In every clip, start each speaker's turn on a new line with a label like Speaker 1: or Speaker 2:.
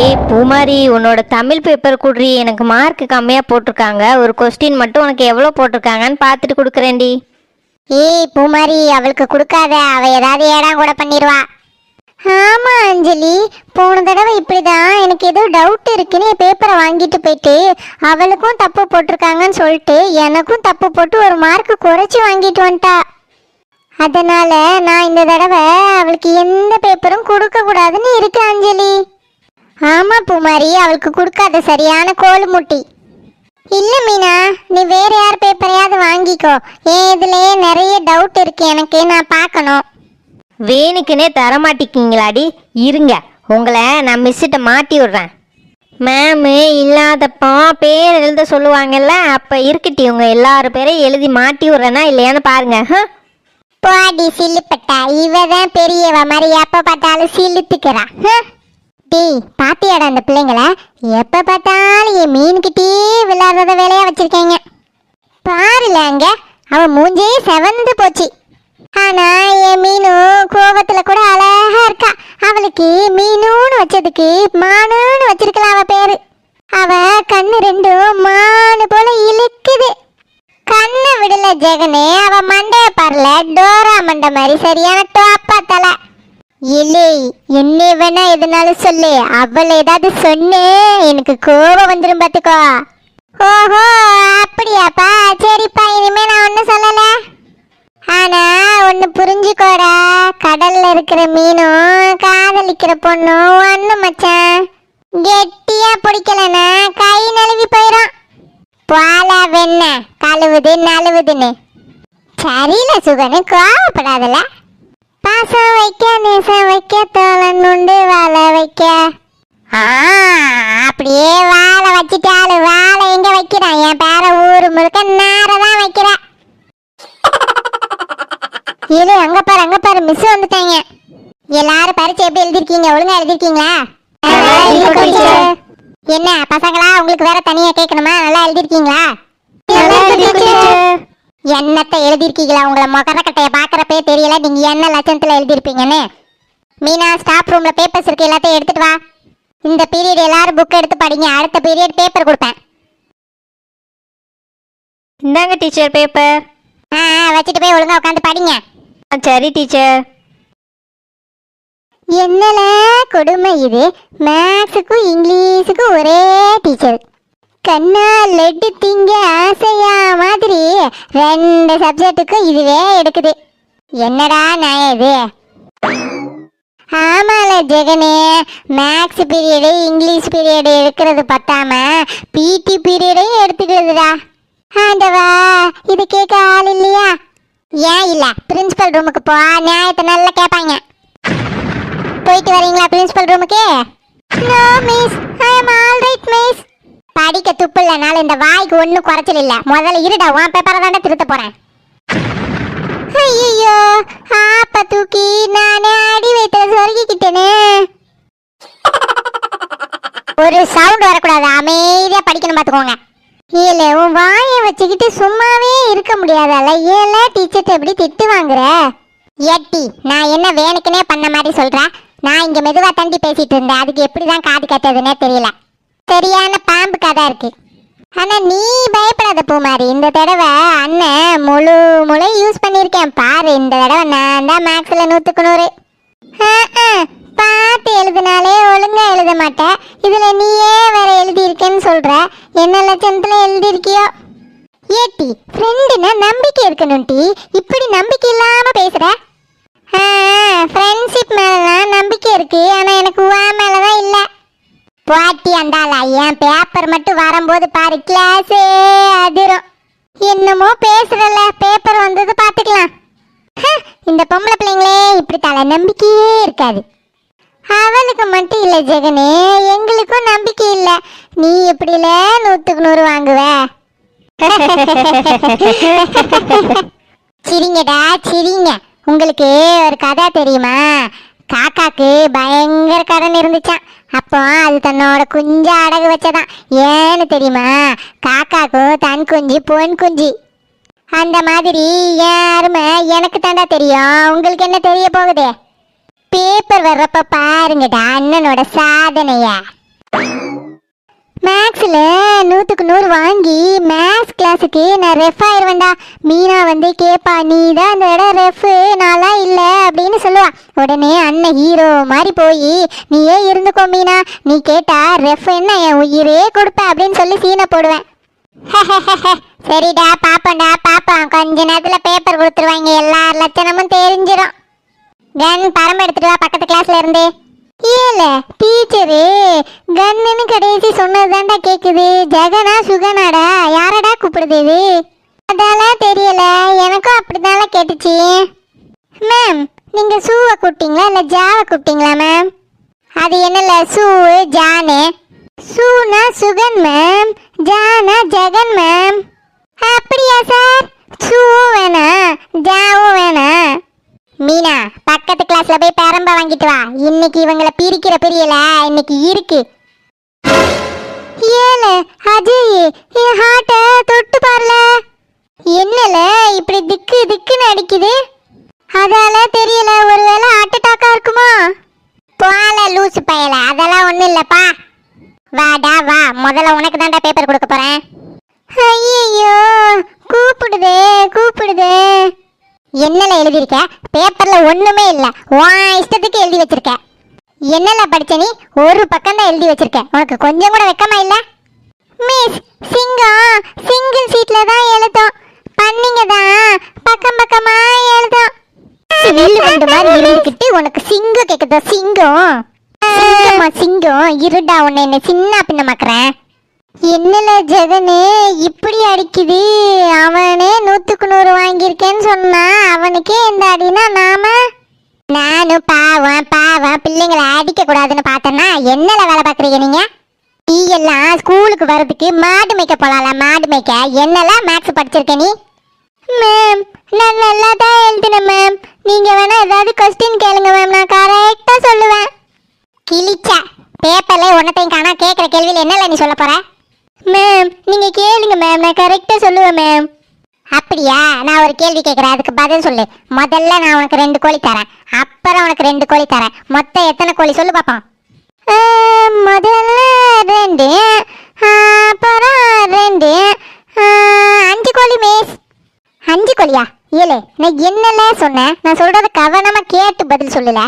Speaker 1: ஏய் பூமாரி உன்னோட தமிழ் பேப்பர் குடுறி. எனக்கு மார்க் கம்மியாக போட்டிருக்காங்க. ஒரு கொஸ்டின் மட்டும் உனக்கு எவ்வளோ போட்டிருக்காங்கன்னு பார்த்துட்டு கொடுக்குறேன்டி.
Speaker 2: ஏய் பூமாரி அவளுக்கு கொடுக்காத. அவ ஏதாவது ஏடா கூட பண்ணிடுவா ஆமா அஞ்சலி. போன தடவை இப்படிதான். எனக்கு ஏதோ டவுட் இருக்குன்னு என் பேப்பரை வாங்கிட்டு போயிட்டு அவளுக்கும் தப்பு போட்டிருக்காங்கன்னு சொல்லிட்டு எனக்கும் தப்பு போட்டு ஒரு மார்க் குறைச்சி வாங்கிட்டு வந்துட்டா. அதனால நான் இந்த தடவை அவளுக்கு எந்த பேப்பரும் கொடுக்க கூடாதுன்னு இருக்கேன் அஞ்சலி. ஆமா பூமாரி அவளுக்கு கொடுக்காத சரியான கோல் முட்டி இல்ல மீனா நீ வேற யார் பேப்பரையாவது வாங்கிக்கோ. ஏன் இதுலயே நிறைய டவுட் இருக்கு எனக்கு நான் பார்க்கணும்.
Speaker 1: வேணுக்குனே தரமாட்டிக்கிங்களாடி? இருங்க உங்களை நான் மிஸ்ஸிட்ட மாட்டி விடுறேன். மேமு இல்லாதப்போ பேர் எழுத சொல்லுவாங்கல்ல அப்போ இருக்கட்டி உங்க எல்லாரு பேரையும் எழுதி மாட்டி விட்றேனா இல்லையான்னு பாருங்க.
Speaker 2: போடி சில்லுப்பட்டா. இவ தான் பெரியவ மாதிரி எப்ப பார்த்தாலும் சில்லுத்துக்கிறா. டேய் பாத்தியாடா அந்த பிள்ளைங்கள. எப்ப பார்த்தாலும் என் மீன்கிட்டே விளையாடுறத வேலையா வச்சிருக்கேங்க. பாருல அங்க அவ மூஞ்சே செவந்து போச்சு. ஆனா என் மீனு கோபத்துல கூட அழகா இருக்கா. அவளுக்கு மீனுன்னு வச்சதுக்கு மானுன்னு வச்சிருக்கலாம் அவ பேரு. அவ கண்ணு ரெண்டும் மானு போல இழுக்குது. கண்ணை விடல ஜெகனே அவ மண்டைய பாருல டோரா மண்டை மாதிரி சரியான டோப்பா தலை. இல்லை என்ன வேணா எதுனாலும் சொல்லு. அவள் ஏதாவது சொன்னே எனக்கு கோபம் வந்துடும் பார்த்துக்கோ. ஓஹோ அப்படியாப்பா? சரிப்பா இனிமே நான் ஒன்றும் சொல்லல. ஆனா ஒன்று புரிஞ்சுக்கோடா. கடல்ல இருக்கிற மீனும் காதலிக்கிற பொண்ணும் ஒன்று மச்சான். கெட்டியா பிடிக்கலனா கை நழுவி போயிடும் பாலா வெண்ண கழுவுது நழுவுதுன்னு. சரியில்ல சுகனு கோவப்படாதல்ல பாசம் வைக்க நேசம் வைக்க தோழன் உண்டு வாழ வைக்க. அப்படியே வாழை வச்சுட்டாளு. வாழை எங்க வைக்கிறான் என் பேர ஊரு முழுக்க நார தான் வைக்கிறா. இரு அங்க பாரு அங்க பாரு. மிஸ் வந்துட்டாங்க. எல்லாரும் பரிச்சை எப்படி எழுதிருக்கீங்க? ஒழுங்கா எழுதிருக்கீங்களா? என்ன பசங்களா உங்களுக்கு வேற தனியா கேட்கணுமா? நல்லா எழுதிருக்கீங்களா? என்னத்தை எழுதிருக்கீங்களா உங்களை மொகரக்கட்டைய பாக்குறப்பே தெரியல. நீங்க என்ன லட்சணத்துல எழுதிருப்பீங்கன்னு மீனா ஸ்டாஃப் ரூம்ல பேப்பர்ஸ் இருக்கு. எல்லாத்தையும் எடுத்துட்டு வா. இந்த பீரியட் எல்லாரும் புக் எடுத்து படிங்க. அடுத்த பீரியட் பேப்பர் கொடுப்பேன்.
Speaker 1: இந்தாங்க டீச்சர் பேப்பர்
Speaker 2: ஆ வச்சுட்டு போய் ஒழுங்கா உட்காந்து படிங்க.
Speaker 1: சரி டீச்சர்
Speaker 2: என்னல கொடுமை இது? மேக்ஸுக்கும் இங்கிலீஷுக்கும் ஒரே டீச்சர் கண்ணா லெட்டு திங்க ஆசையா மாதிரி ரெண்டு சப்ஜெக்ட்டுக்கும் இதுவே எடுக்குது. என்னடா நான் இது? ஆமால ஜெகனே மேக்ஸ் பீரியடு இங்கிலீஷ் பீரியடு எடுக்கிறது பத்தாம பிடி பீரியடையும் எடுத்துக்கிறதுடா. ஆண்டவா இது கேட்க ஆள் இல்லையா? ஏன் இல்ல பிரின்சிபல் ரூமுக்கு போ நியாயத்தை நல்லா கேட்பாங்க போயிட்டு வரீங்களா பிரின்சிபல் ரூமுக்கு no miss I am all right miss படிக்க துப்பு இல்லைனால இந்த வாய்க்கு ஒன்றும் குறைச்சல் இல்லை. முதல்ல இருடா உன் பேப்பரை தானே திருத்த போறேன். ஐயோ ஆப்ப தூக்கி நானே அடி வைத்தல சொருகிக்கிட்டேனே. ஒரு சவுண்ட் வரக்கூடாது அமைதியா படிக்கணும் பார்த்துக்கோங்க இல்ல உன் வாயை வச்சுக்கிட்டு சும்மாவே இருக்க முடியாதால? ஏல டீச்சர்ட்ட எப்படி திட்டு வாங்குற? எட்டி நான் என்ன வேணுக்குனே பண்ண மாதிரி சொல்றேன் நான் இங்க மெதுவா தண்டி பேசிட்டு இருந்தேன். அதுக்கு எப்படிதான் காது கேட்டதுன்னே தெரியல. சரியான பாம்பு கதை இருக்கு. ஆனா நீ பயப்படாத பூமாரி. இந்த தடவை அண்ணன் முழு முழு யூஸ் பண்ணியிருக்கேன். பாரு இந்த தடவை நான் தான் மேக்ஸில் நூற்றுக்கு நூறு. ஆ, ஆ, பார்த்து எழுதினாலே ஒழுங்கா எழுத மாட்டேன் இதுல நீயே வேற எழுதியிருக்கேன்னு சொல்ற. என்ன லட்சணத்துல எழுதியிருக்கியோ? ஏட்டி ஃப்ரெண்டுனா நம்பிக்கை இருக்கணும் டி. இப்படி நம்பிக்கை இல்லாம பேசுற? ஃப்ரெண்ட்ஷிப் மேலாம் நம்பிக்கை இருக்கு. ஆனா எனக்கு உவா மேலதான் இல்லை. பாட்டி அந்தாளா என் பேப்பர் மட்டும் வரும்போது பாரு கிளாஸே அதிரும். என்னமோ பேசுறல பேப்பர் வந்தது பாத்துக்கலாம் இந்த பொம்பளை பிள்ளைங்களே இப்படி தலை நம்பிக்கையே இருக்காது. அவளுக்கு மட்டும் இல்ல ஜெகனே எங்களுக்கும் நம்பிக்கை இல்ல. நீ எப்படில நூத்துக்கு நூறு வாங்குவ? சிரிங்கடா சிரிங்க. உங்களுக்கு ஒரு கதை தெரியுமா? காக்காக்கு பயங்கர கடன் இருந்துச்சான் அப்போ அது தன்னோட குஞ்ச அடகு வச்சதான் ஏன்னு தெரியுமா? காக்காக்கும் தன் குஞ்சு பொன் குஞ்சு. அந்த மாதிரி யாருமே எனக்கு தாண்டா தெரியும். உங்களுக்கு என்ன தெரிய போகுது? பேப்பர் வர்றப்ப பாருங்கடா அண்ணனோட சாதனையா. மேக்ஸில் நூற்றுக்கு நூறு வாங்கி மேக்ஸ் கிளாஸுக்கு நான் ரெஃப் ஆயிடுவேன்டா மீனா வந்து கேட்பா நீ தான் அந்த இடம் ரெஃப் நான்லாம் இல்லை? அப்படின்னு சொல்லுவா. உடனே அண்ணன் ஹீரோ மாதிரி போய் நீயே இருந்துக்கோ மீனா? நீ கேட்டா ரெஃப் என்ன என் உயிரே கொடுப்ப? அப்படின்னு சொல்லி சீனை போடுவேன். சரிடா பாப்போம்டா பாப்போம். கொஞ்ச நேரத்தில் பேப்பர் கொடுத்துருவாங்க. எல்லா லட்சணமும் தெரிஞ்சிடும் கன் பரம்பு எடுத்துட்டு வா பக்கத்து கிளாஸ்ல இருந்து. ஏல டீச்சரு கண்ணுன்னு கடைசி சொன்னதுதான்டா கேக்குது. ஜெகனா சுகனாடா யாரடா கூப்பிடுது இது? அதெல்லாம் தெரியல எனக்கும் அப்படிதான்ல கேட்டுச்சு. மேம் நீங்க சூவை கூப்பிட்டீங்களா இல்ல ஜாவை கூப்பிட்டீங்களா மேம் அது என்னல சூ ஜானு. சூனா சுகன் மேம் ஜானா ஜெகன் மேம் அப்படியா சார் சூவும் வேணாம் ஜாவும் வேணாம். மீனா பக்கத்து கிளாஸ்ல போய் பெரம்ப வாங்கிட்டு வா. இன்னைக்கு இவங்கள பிரிக்கிற பிரியல இன்னைக்கு இருக்கு. ஏல அஜய் என் ஹார்ட்ட தொட்டு பாருல. என்னல இப்படி திக்கு திக்குன்னு அடிக்குது? அதால தெரியல ஒருவேளை ஹார்ட் அட்டாக்கா இருக்குமா? போல லூசு பயல அதெல்லாம் ஒண்ணும் இல்லப்பா. வாடா வா. முதல்ல உனக்கு தான்டா பேப்பர் கொடுக்க போறேன். ஐயோ கூப்பிடுதே கூப்பிடுதே. என்னல எழுதியிருக்க? பேப்பர்ல ஒண்ணுமே இல்ல. உன் இஷ்டத்துக்கு எழுதி வச்சிருக்க. என்னல படிச்ச நீ? ஒரு பக்கம் தான் எழுதி வச்சிருக்க. உனக்கு கொஞ்சம் கூட வெக்கமா இல்ல? மிஸ் சிங்கம் சிங்கிள் சீட்ல தான் எழுதும். பண்ணிங்க தான். பக்கம் பக்கமா எழுதும். வில்லு வண்டு மாதிரி இருந்துக்கிட்டு உனக்கு சிங்கம் கேக்குதா? சிங்கம். சிங்கமா சிங்கம். இருடா உன்னை என்ன சின்ன பின்னமாக்குறேன் என்னல ஜெகனு இப்படி அடிக்குது? அவனே நூத்துக்கு நூறு வாங்கியிருக்கேன்னு சொன்னான் அவனுக்கே இந்த அடினா நாம? நானும் பாவம் பாவம் பிள்ளைங்களை அடிக்க கூடாதுன்னு பார்த்தேன்னா என்னல வேலை பார்க்குறீங்க நீங்க? நீ எல்லாம் ஸ்கூலுக்கு வர்றதுக்கு மாடு மேய்க்க போலாம்ல மாடு மேய்க்க. என்னெல்லாம் மேக்ஸ் படிச்சிருக்க நீ? மேம் நான் நல்லா தான் எழுதினேன் மேம் நீங்க வேணா ஏதாவது கொஸ்டின் கேளுங்க மேம் நான் கரெக்டா சொல்லுவேன். கிளிச்சா பேப்பர்ல உன்னத்தையும் காணா கேட்குற கேள்வியில் என்னல நீ சொல்ல போற? மேம் நீங்க கேளுங்க மேம் நான் கரெக்டா சொல்லுவேன் மேம் அப்படியா? நான் ஒரு கேள்வி கேட்குறேன் அதுக்கு பதில் சொல்லு. முதல்ல நான் உனக்கு ரெண்டு கோழி தரேன். அப்புறம் உனக்கு ரெண்டு கோழி தரேன். மொத்தம் எத்தனை கோழி? சொல்லு பார்ப்போம் முதல்ல ரெண்டு அப்புறம் ரெண்டு அஞ்சு கோழி மிஸ் அஞ்சு கோழியா? ஏழு நான் என்னல சொன்னேன். நான் சொல்றத கவனமா கேட்டு பதில் சொல்லலை.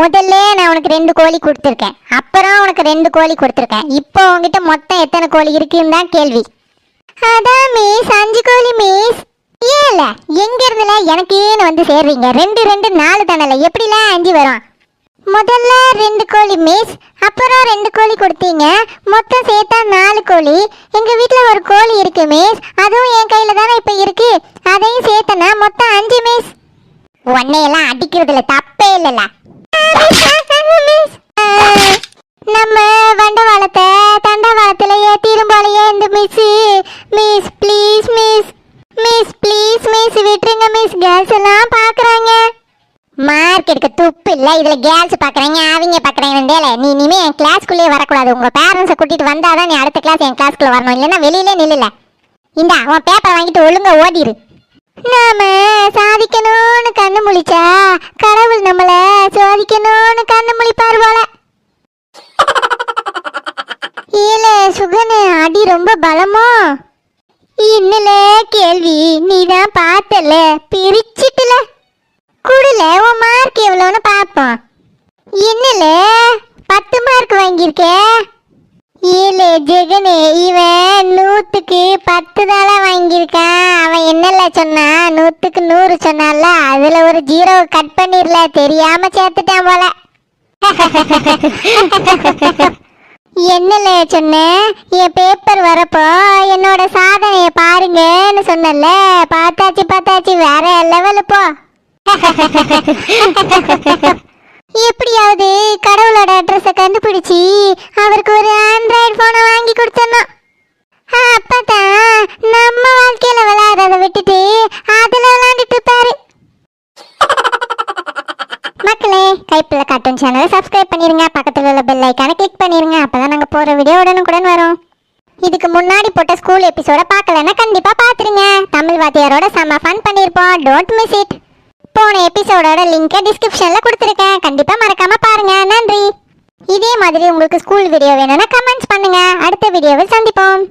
Speaker 2: முதல்ல நான் உனக்கு ரெண்டு கோழி கொடுத்துருக்கேன். அப்புறம் உனக்கு ரெண்டு கோழி கொடுத்துருக்கேன். இப்போ உங்ககிட்ட மொத்தம் எத்தனை கோழி இருக்குன்னு தான் கேள்வி. அதான் மிஸ் அஞ்சு கோழி மிஸ். ஏல எங்க இருந்துல எனக்கேன்னு வந்து சேர்வீங்க ரெண்டு ரெண்டு நாலு தானல? எப்படில அஞ்சு வரும்? முதல்ல ரெண்டு கோழி மிஸ் அப்புறம் ரெண்டு கோழி கொடுத்தீங்க. மொத்தம் சேர்த்தா நாலு கோழி. எங்க வீட்ல ஒரு கோழி இருக்கு மிஸ். அதுவும் என் கையில தானே இப்ப இருக்கு. அதையும் சேர்த்தனா? மொத்தம் அஞ்சு மிஸ். உன்னையெல்லாம் அடிக்கிறதுல தப்பே இல்லைல்ல நம்ம வண்டவாளத்தை தண்டவாளத்துல ஏத்திரும் இந்த miss miss please miss miss please miss விட்டுருங்க மிஸ் கேர்ள்ஸ் எல்லாம் பாக்குறாங்க. மார்க் துப்பு இல்லை. இதில் கேர்ள்ஸ் பாக்குறாங்க அவங்க பாக்குறாங்க நீ இனிமே என் கிளாஸ்க்குள்ளே வரக்கூடாது. உங்க பேரண்ட்ஸை வந்தால் தான் நீ அடுத்த கிளாஸ் என் கிளாஸ்க்குள்ள வரணும். இல்லைன்னா வெளியிலே நில்லுல. இந்தா உன் பேப்பர் வாங்கிட்டு ஒழுங்காக ஓடிடு நாம சாதிக்கணும்னு கண்ணு முழிச்சா கடவுள் நம்மள சோதிக்கணும்னு கண்ணு முழிப்பார் போல. இல்ல சுகனு அடி ரொம்ப பலமோ? இன்னில கேள்வி நீதான் பார்த்தல பிரிச்சிட்டுல. குடுல உன் மார்க் எவ்வளோன்னு பார்ப்போம். இன்னில பத்து மார்க் வாங்கியிருக்கேன் ஏழு ஜெகனு இவன் நூற்றுக்கு பத்து தலை வாங்கியிருக்கான். அவன் என்னல சொன்னா நூற்றுக்கு நூறு சொன்னான்ல. அதுல ஒரு ஜீரோ கட் பண்ணிடல தெரியாம சேர்த்துட்டான் போல. என்னல சொன்னேன் என் பேப்பர் வரப்போ என்னோட சாதனையை பாருங்கன்னு சொன்னல பார்த்தாச்சு பார்த்தாச்சு. வேற லெவலு போ. எப்படியாவது கடவுள் அட்ரஸை கண்டுபிடிச்சி அவருக்கு ஒரு ஆண்ட்ராய்டு ஃபோனை வாங்கி கொடுத்தணும் அப்பதான் நம்ம வாழ்க்கையில விளையாடுறத விட்டுட்டு அதுல விளையாண்டுட்டு இருப்பாரு. மக்களே கைப்பிள்ள கார்ட்டூன் சேனலை சப்ஸ்கிரைப் பண்ணிருங்க. பக்கத்துல உள்ள பெல் ஐக்கானை கிளிக் பண்ணிருங்க. அப்பதான் நாங்க போற வீடியோ உடனுக்குடன் வரும். இதுக்கு முன்னாடி போட்ட ஸ்கூல் எபிசோட பார்க்கலன்னா கண்டிப்பா பாத்துருங்க தமிழ் வாத்தியாரோட செம்ம ஃபன் பண்ணியிருப்போம் டோன்ட் மிஸ் இட் போன எபிசோடோட லிங்கை டிஸ்கிரிப்ஷன்ல கொடுத்துருக்கேன். கண்டிப்பா மறக்காம பாருங்க. நன்றி. இதே மாதிரி உங்களுக்கு ஸ்கூல் வீடியோ வேணும்னா கமெண்ட்ஸ் பண்ணுங்க. அடுத்த வீடியோவில் சந்திப்போம்.